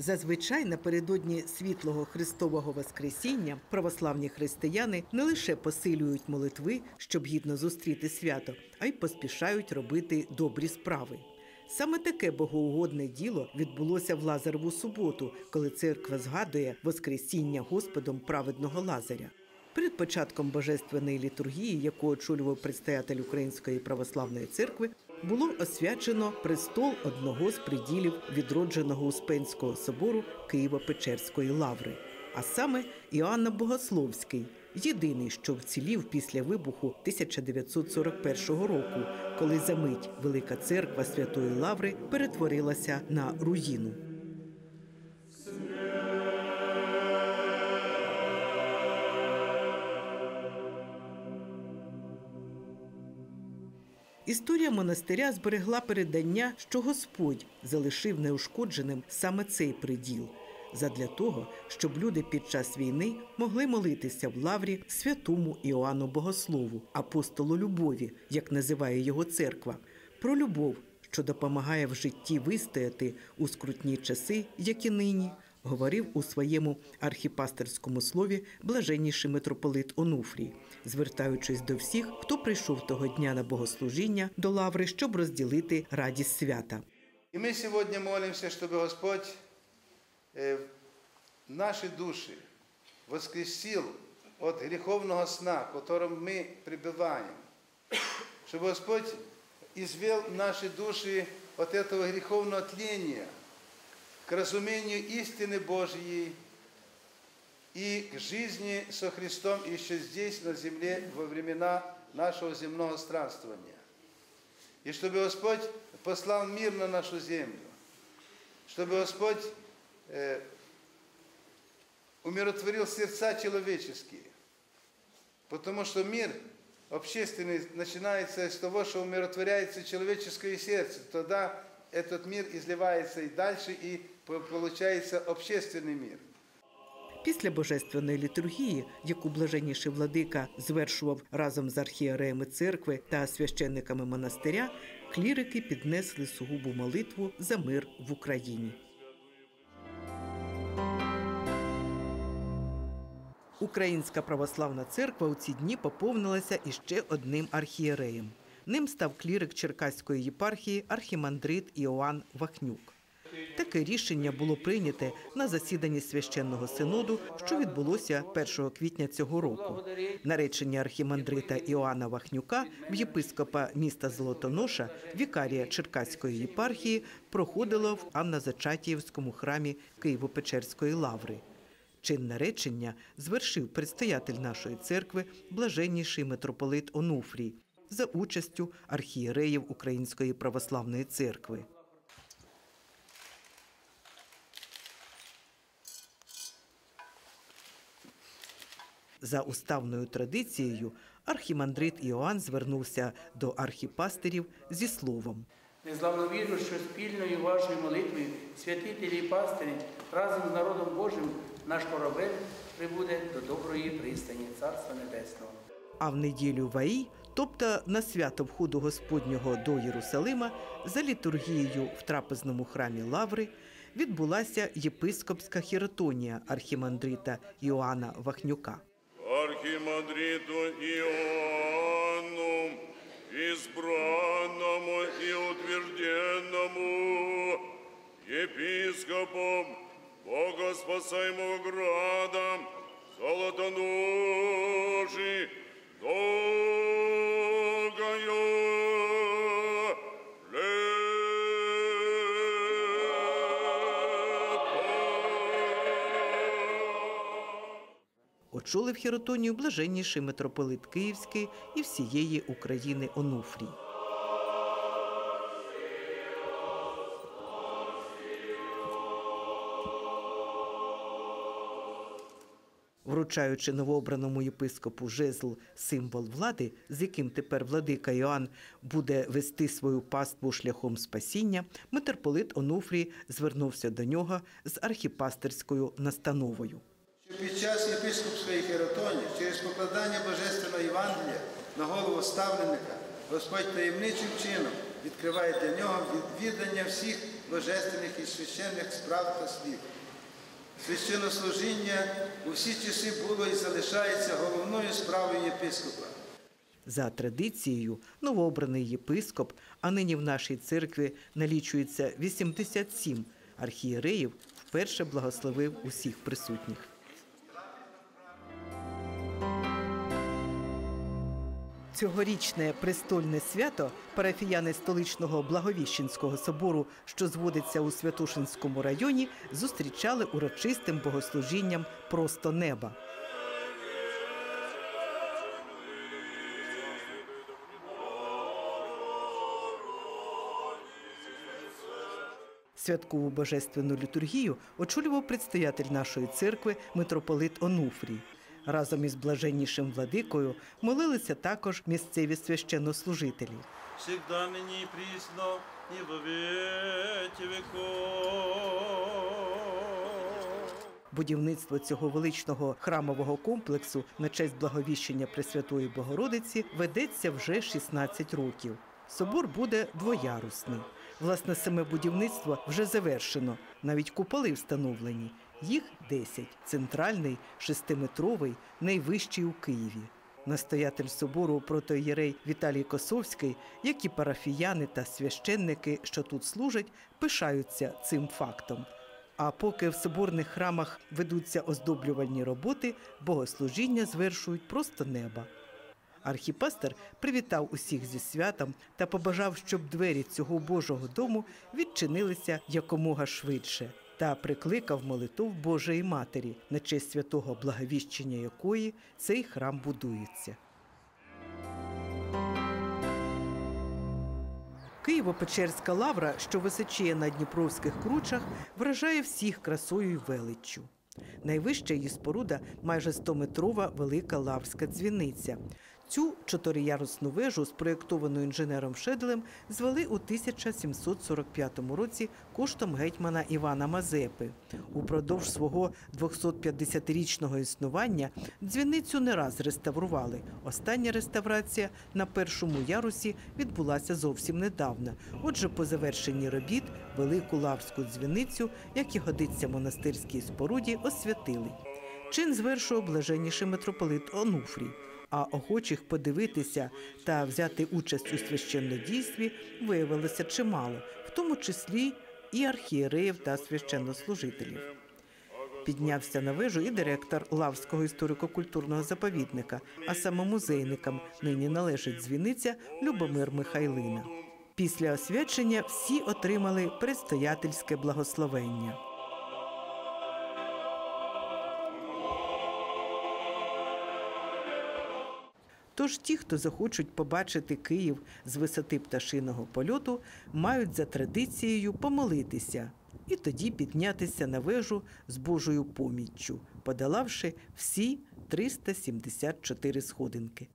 Зазвичай напередодні світлого Христового Воскресіння православні християни не лише посилюють молитви, щоб гідно зустріти свято, а й поспішають робити добрі справи. Саме таке богоугодне діло відбулося в Лазареву суботу, коли церква згадує Воскресіння Господом праведного Лазаря. Перед початком божественної літургії, яку очолював предстоятель Української православної церкви, було освячено престол одного з приділів відродженого Успенського собору Києво-Печерської лаври, а саме Іоанна Богословський, єдиний, що вцілів після вибуху 1941 року, коли за мить Велика церква Святої Лаври перетворилася на руїну. Історія монастиря зберегла передання, що Господь залишив неушкодженим саме цей приділ. Задля того, щоб люди під час війни могли молитися в лаврі святому Іоанну Богослову, апостолу любові, як називає його церква, про любов, що допомагає в житті вистояти у скрутні часи, як і нині, говорив у своєму архіпастерському слові блаженніший митрополит Онуфрій, звертаючись до всіх, хто прийшов того дня на богослужіння до лаври, щоб розділити радість свята. И мы сегодня молимся, чтобы Господь э, наши души воскресил от греховного сна, в котором мы пребываем. Чтобы Господь извел наши души от этого греховного тления К разумению истины Божьей и к жизни со Христом еще здесь, на земле, во времена нашего земного странствования. И чтобы Господь послал мир на нашу землю, чтобы Господь э, умиротворил сердца человеческие. Потому что мир общественный начинается с того, что умиротворяется человеческое сердце. Тогда этот мир изливается и дальше, и по- получается общественный мир. Після божественної літургії, яку блаженніший владика звершував разом з архієреями церкви та священниками монастиря, клірики піднесли сугубу молитву за мир в Україні. Українська православна церква у ці дні поповнилася іще одним архієреєм. Ним став клірик Черкаської єпархії архімандрит Іоанн Вахнюк. Таке рішення було прийняте на засіданні священного синоду, що відбулося 1 квітня цього року. Наречення архімандрита Іоанна Вахнюка в єпископа міста Золотоноша, вікарія Черкаської єпархії, проходило в Анна-Зачатіївському храмі Києво-Печерської лаври. Чин наречення звершив предстоятель нашої церкви, блаженніший митрополит Онуфрій, за участю архієреїв Української православної церкви. За уставною традицією архімандрит Іоанн звернувся до архіпастерів зі словом. Незламно вірю, що спільною вашою молитвою святителі і пастирі разом з народом Божим наш корабель прибуде до доброї пристані Царства Небесного. А в неділю Ваї, тобто на свято входу Господнього до Єрусалима, за літургією в трапезному храмі Лаври відбулася єпископська хіротонія архімандрита Іоанна Вахнюка. Архимандриту Иоанну, избранному и утвержденному епископом Богоспасаемого града Золотоножи, Очолив хіротонію блаженніший митрополит Київський і всієї України Онуфрій. Вручаючи новообраному єпископу жезл символ влади, з яким тепер владика Йоанн буде вести свою паству шляхом спасіння, митрополит Онуфрій звернувся до нього з архіпастерською настановою. Під час єпископської херотонії через покладання Божественного Євангелія на голову ставленика Господь таємничим чином відкриває для нього відвідання всіх божественних і священних справ та слів. Священнослужіння у всі часи було і залишається головною справою єпископа. За традицією, новообраний єпископ, а нині в нашій церкві налічується 87 архієреїв, вперше благословив усіх присутніх. Цьогорічне престольне свято парафіяни столичного Благовіщенського собору, що зводиться у Святошинському районі, зустрічали урочистим богослужінням просто неба. Святкову божественну літургію очолював предстоятель нашої церкви митрополит Онуфрій. Разом із блаженнішим владикою молилися також місцеві священнослужителі. всегда ныне и присно, и во. Будівництво цього величного храмового комплексу на честь благовіщення Пресвятої Богородиці ведеться вже 16 років. Собор буде двоярусний. Власне, саме будівництво вже завершено. Навіть куполи встановлені. Їх 10. Центральний, шестиметровий, найвищий у Києві. Настоятель собору протоєрей Віталій Косовський, як і парафіяни та священники, що тут служать, пишаються цим фактом. А поки в соборних храмах ведуться оздоблювальні роботи, богослужіння звершують просто неба. Архіпастер привітав усіх зі святом та побажав, щоб двері цього Божого дому відчинилися якомога швидше, та прикликав молитов Божої Матері, на честь святого благовіщення якої цей храм будується. Києво-Печерська лавра, що височіє на Дніпровських кручах, вражає всіх красою й величчю. Найвища її споруда майже 100-метрова велика лаврська дзвіниця. Цю чотириярусну вежу, спроєктовану інженером Шедлем, звели у 1745 році коштом гетьмана Івана Мазепи. Упродовж свого 250-річного існування дзвіницю не раз реставрували. Остання реставрація на першому ярусі відбулася зовсім недавно. Отже, по завершенні робіт велику лаврську дзвіницю, як і годиться монастирській споруді, освятили. Чин звершував блаженніший митрополит Онуфрій. А охочих подивитися та взяти участь у священнодійстві виявилося чимало, в тому числі і архієреїв та священнослужителів. Піднявся на вежу і директор Лавського історико-культурного заповідника, а саме музейникам нині належить дзвіниця Любомир Михайлина. Після освячення всі отримали предстоятельське благословення. Тож ті, хто захочуть побачити Київ з висоти пташиного польоту, мають за традицією помолитися і тоді піднятися на вежу з Божою поміччю, подолавши всі 374 сходинки.